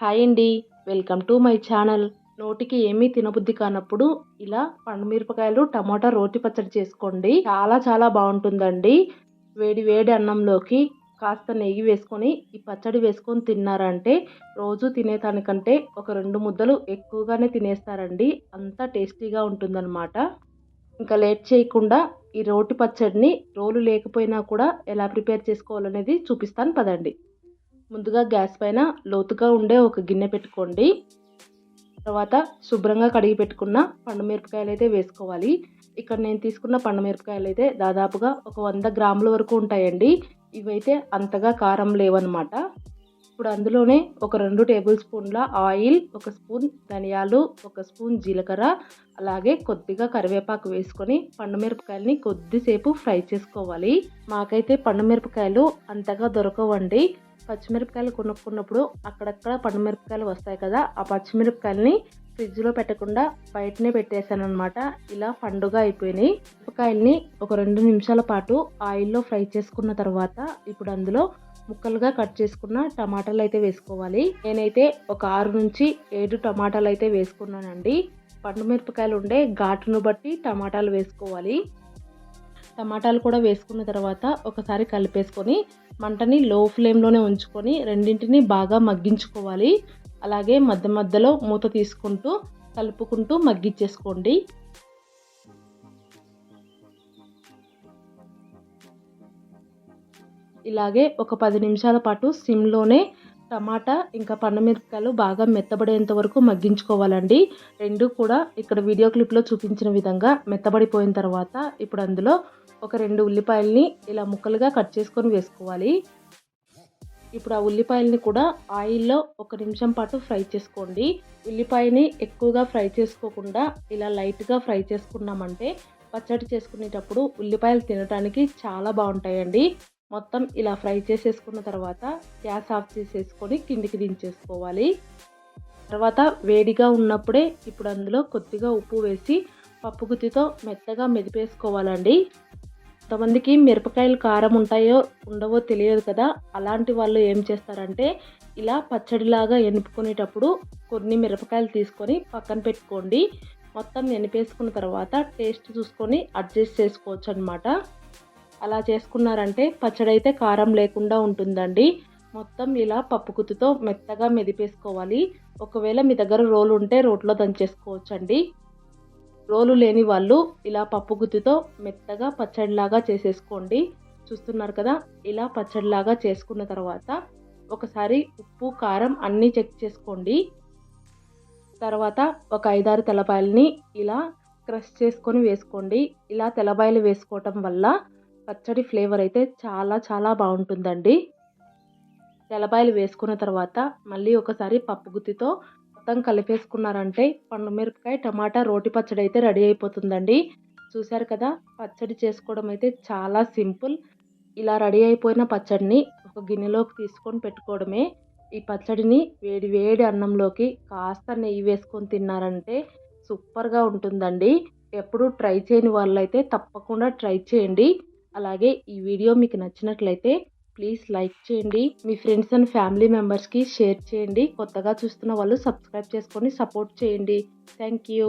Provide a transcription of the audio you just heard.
Hi అండి. Welcome to my channel. నోటికి ఏమీ తినబుద్ధి కానప్పుడు ఇలా పండుమిరపకాయలు టమాటా రోటి పచ్చడి చేసుకోండి. చాలా చాలా బాగుంటుందండి. వేడి వేడి అన్నంలోకి కాస్త నెయ్యి వేసుకొని ఈ పచ్చడి వేసుకొని తిన్నారంటే రోజు తినేదానికంటే ఒక రెండు ముద్దలు ఎక్కువగానే తినేస్తారండి. అంత టేస్టీగా ఉంటుందన్నమాట. ఇంకా లేట్ చేయకుండా ఈ రోటి పచ్చడిని రోలు లేకపోయినా కూడా ఎలా ప్రిపేర్ చేసుకోవాలనేది చూపిస్తాను పదండి. ముందుగా గ్యాస్ పైన లోతుగా ఉండే ఒక గిన్నె పెట్టుకోండి. తర్వాత శుభ్రంగా కడిగి పెట్టుకున్న పండు మిరపకాయలు అయితే వేసుకోవాలి. ఇక్కడ నేను తీసుకున్న పండు మిరపకాయలు అయితే దాదాపుగా ఒక వంద గ్రాముల వరకు ఉంటాయండి. ఇవైతే అంతగా కారం లేవన్నమాట. ఇప్పుడు అందులోనే ఒక రెండు టేబుల్ స్పూన్ల ఆయిల్ ఒక స్పూన్ ధనియాలు ఒక స్పూన్ జీలకర్ర అలాగే కొద్దిగా కరివేపాకు వేసుకొని పండుమిరపకాయలని కొద్దిసేపు ఫ్రై చేసుకోవాలి. మాకైతే పండుమిరపకాయలు అంతగా దొరకవండి. పచ్చిమిరపకాయలు కొనుక్కున్నప్పుడు అక్కడక్కడ పండుమిరపకాయలు వస్తాయి కదా ఆ పచ్చిమిరపకాయలని ఫ్రిడ్జ్లో పెట్టకుండా బయటనే పెట్టేశాను అనమాట ఇలా పండుగ అయిపోయినాయి. మిరపకాయల్ని ఒక రెండు నిమిషాల పాటు ఆయిల్లో ఫ్రై చేసుకున్న తర్వాత ఇప్పుడు అందులో ముక్కలుగా కట్ చేసుకున్న టమాటాలు అయితే వేసుకోవాలి. నేనైతే ఒక ఆరు నుంచి ఏడు టమాటాలు అయితే వేసుకున్నానండి. పండు మిరపకాయలు ఉండే ఘాటును బట్టి టమాటాలు వేసుకోవాలి. టమాటాలు కూడా వేసుకున్న తర్వాత ఒకసారి కలిపేసుకొని మంటని లో ఫ్లేమ్లోనే ఉంచుకొని రెండింటిని బాగా మగ్గించుకోవాలి. అలాగే మధ్య మధ్యలో మూత తీసుకుంటూ కలుపుకుంటూ మగ్గించేసుకోండి. ఇలాగే ఒక పది నిమిషాల పాటు సిమ్లోనే టమాటా ఇంకా పండుమిరపకాయలు బాగా మెత్తబడేంత వరకు మగ్గించుకోవాలండి. రెండు కూడా ఇక్కడ వీడియో క్లిప్లో చూపించిన విధంగా మెత్తబడిపోయిన తర్వాత ఇప్పుడు అందులో ఒక రెండు ఉల్లిపాయల్ని ఇలా ముక్కలుగా కట్ చేసుకొని వేసుకోవాలి. ఇప్పుడు ఆ ఉల్లిపాయల్ని కూడా ఆయిల్లో ఒక నిమిషం పాటు ఫ్రై చేసుకోండి. ఉల్లిపాయని ఎక్కువగా ఫ్రై చేసుకోకుండా ఇలా లైట్గా ఫ్రై చేసుకున్నామంటే పచ్చడి చేసుకునేటప్పుడు ఉల్లిపాయలు తినడానికి చాలా బాగుంటాయండి. మొత్తం ఇలా ఫ్రై చేసేసుకున్న తర్వాత గ్యాస్ ఆఫ్ చేసేసుకొని కిందికి దించేసుకోవాలి. తర్వాత వేడిగా ఉన్నప్పుడే ఇప్పుడు అందులో కొద్దిగా ఉప్పు వేసి పప్పు గుత్తితో మెత్తగా మెదిపేసుకోవాలండి. కొంతమందికి మిరపకాయలు కారం ఉంటాయో ఉండవో తెలియదు కదా. అలాంటి వాళ్ళు ఏం చేస్తారంటే ఇలా పచ్చడిలాగా ఎనుపుకునేటప్పుడు కొన్ని మిరపకాయలు తీసుకొని పక్కన పెట్టుకోండి. మొత్తం ఎనిపేసుకున్న తర్వాత టేస్ట్ చూసుకొని అడ్జస్ట్ చేసుకోవచ్చు అనమాట అలా చేసుకున్నారంటే పచ్చడి అయితే కారం లేకుండా ఉంటుందండి. మొత్తం ఇలా పప్పు గుత్తుతో మెత్తగా మెదిపేసుకోవాలి. ఒకవేళ మీ దగ్గర రోలు ఉంటే రోట్లో దంచేసుకోవచ్చండి. రోలు లేని వాళ్ళు ఇలా పప్పు గుత్తితో మెత్తగా పచ్చడిలాగా చేసేసుకోండి. చూస్తున్నారు కదా ఇలా పచ్చడిలాగా చేసుకున్న తర్వాత ఒకసారి ఉప్పు కారం అన్నీ చెక్ చేసుకోండి. తర్వాత ఒక ఐదారు తెల్లబాయలని ఇలా క్రష్ చేసుకొని వేసుకోండి. ఇలా తెల్లబాయలు వేసుకోవటం వల్ల పచ్చడి ఫ్లేవర్ అయితే చాలా చాలా బాగుంటుందండి. తెలబాయలు వేసుకున్న తర్వాత మళ్ళీ ఒకసారి పప్పు గుత్తితో మొత్తం కలిపేసుకున్నారంటే పండు మిరపకాయ టమాటా రోటి పచ్చడి అయితే రెడీ అయిపోతుందండి. చూశారు కదా పచ్చడి చేసుకోవడం అయితే చాలా సింపుల్. ఇలా రెడీ అయిపోయిన పచ్చడిని ఒక గిన్నెలోకి తీసుకొని పెట్టుకోవడమే. ఈ పచ్చడిని వేడి వేడి అన్నంలోకి కాస్త నెయ్యి వేసుకొని తిన్నారంటే సూపర్గా ఉంటుందండి. ఎప్పుడు ట్రై చేయని వాళ్ళైతే తప్పకుండా ట్రై చేయండి. అలాగే ఈ వీడియో మీకు నచ్చినట్లయితే ప్లీజ్ లైక్ చేయండి. మీ ఫ్రెండ్స్ అండ్ ఫ్యామిలీ మెంబర్స్కి షేర్ చేయండి. కొత్తగా చూస్తున్న వాళ్ళు సబ్స్క్రైబ్ చేసుకొని సపోర్ట్ చేయండి. Thank you.